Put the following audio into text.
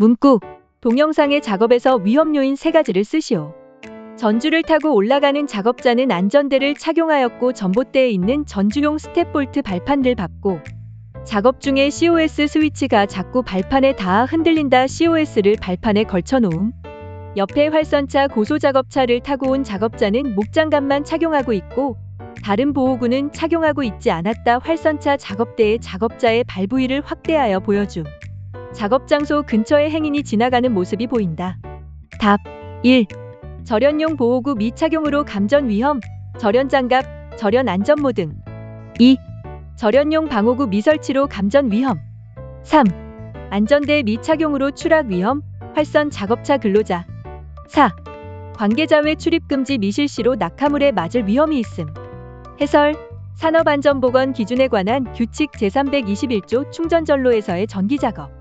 문구 동영상의 작업에서 위험 요인 세 가지를 쓰시오. 전주를 타고 올라가는 작업자는 안전대를 착용하였고 전봇대에 있는 전주용 스텝볼트 발판을 밟고 작업 중에 COS 스위치가 자꾸 발판에 닿아 흔들린다 COS를 발판에 걸쳐 놓음. 옆에 활선차 고소작업차를 타고 온 작업자는 목장갑만 착용하고 있고 다른 보호구는 착용하고 있지 않았다 활선차 작업대에 작업자의 발 부위를 확대하여 보여줌. 작업 장소 근처에 행인이 지나가는 모습이 보인다. 답 1. 절연용 보호구 미착용으로 감전 위험, 절연 장갑, 절연 안전모 등 2. 절연용 방호구 미설치로 감전 위험 3. 안전대 미착용으로 추락 위험, 활선 작업차 근로자 4. 관계자 외 출입 금지 미실시로 낙하물에 맞을 위험이 있음. 해설 산업안전보건 기준에 관한 규칙 제321조 충전전로에서의 전기작업